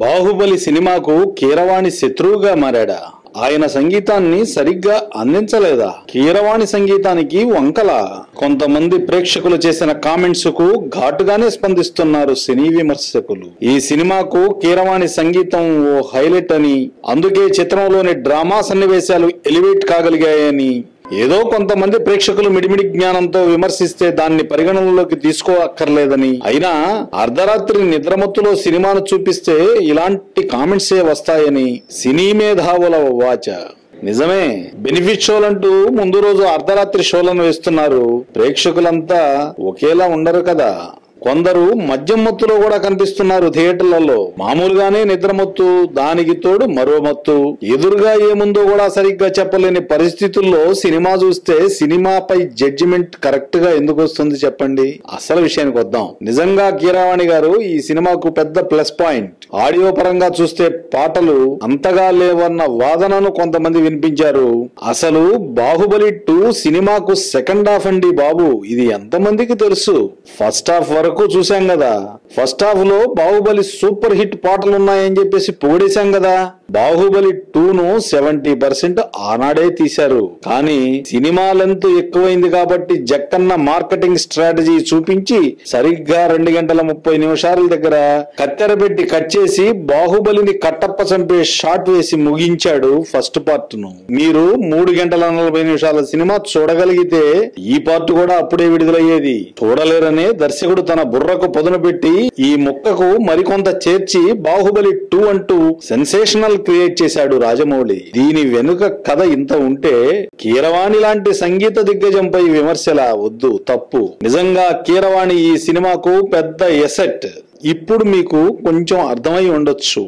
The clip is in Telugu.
బాహుబలి సినిమాకు కీరవాణి శత్రువుగా మారాడా? ఆయన సంగీతాన్ని సరిగ్గా అందించలేదా? కీరవాణి సంగీతానికి వంకల. కొంతమంది ప్రేక్షకులు చేసిన కామెంట్స్కు ఘాటుగానే స్పందిస్తున్నారు సినీ విమర్శకులు. ఈ సినిమాకు కీరవాణి సంగీతం ఓ హైలైట్ అని అందుకే చిత్రంలోని డ్రామా సన్నివేశాలు ఎలివేట్ కాగలిగాయని ఏదో కొంతమంది ప్రేక్షకులు మిడిమిడి జ్ఞానంతో విమర్శిస్తే దాన్ని పరిగణనలోకి తీసుకోవక్కర్లేదని అయినా అర్ధరాత్రి నిద్రమత్తులో సినిమాను చూపిస్తే ఇలాంటి కామెంట్సే వస్తాయని సినీ మేధావుల వాచ. నిజమే బెనిఫిట్ షోలంటూ ముందు రోజు అర్ధరాత్రి షోలను వేస్తున్నారు ప్రేక్షకులంతా ఒకేలా ఉండరు కదా. కొందరు మద్యం మత్తులో కూడా కనిపిస్తున్నారు థియేటర్లలో. మామూలుగానే నిద్రమత్తు దానికి తోడు మరో మత్తు. ఎదురుగా ఏముందో కూడా సరిగ్గా చెప్పలేని పరిస్థితుల్లో సినిమా చూస్తే సినిమాపై జడ్జిమెంట్ కరెక్ట్గా ఎందుకు వస్తుంది చెప్పండి? అసలు విషయానికి వద్దాం. నిజంగా కీరావాణి గారు ఈ సినిమాకు పెద్ద ప్లస్ పాయింట్ ఆడియో పరంగా చూస్తే పాటలు అంతగా లేవన్న వాదనను కొంతమంది వినిపించారు. అసలు బాహుబలి టూ సినిమాకు సెకండ్ హాఫ్ అండి బాబు. ఇది ఎంతమందికి తెలుసు? ఫస్ట్ హాఫ్ వరకు చూసాం కదా. ఫస్ట్ హాఫ్లో బాహుబలి సూపర్ హిట్ పాటలు ఉన్నాయని చెప్పేసి పొగిడేశాం కదా. బాహుబలి టూ ను సెవెంటీ పర్సెంట్ ఆనాడే తీశారు. కానీ సినిమాలంతా ఎక్కువైంది కాబట్టి జక్కన్న మార్కెటింగ్ స్ట్రాటజీ చూపించి సరిగ్గా రెండు గంటల ముప్పై నిమిషాల దగ్గర కత్తెర పెట్టి కట్ చేసి బాహుబలిని కట్టప్ప చంపే షాట్ వేసి ముగించాడు ఫస్ట్ పార్ట్ను. మీరు మూడు గంటల నలభై నిమిషాల సినిమా చూడగలిగితే ఈ పార్ట్ కూడా అప్పుడే విడుదలయ్యేది. చూడలేరనే దర్శకుడు తన బుర్రకు పదును పెట్టి ఈ ముక్కకు మరికొంత చేర్చి బాహుబలి టూ అంటూ సెన్సేషనల్ క్రియేట్ చేశాడు రాజమౌళి. దీని వెనుక కథ ఇంత ఉంటే కీరవాణి లాంటి సంగీత దిగ్గజంపై విమర్శల వద్దు తప్పు. నిజంగా కీరవాణి ఈ సినిమాకు పెద్ద ఎసెట్. ఇప్పుడు మీకు కొంచెం అర్థమై ఉండొచ్చు.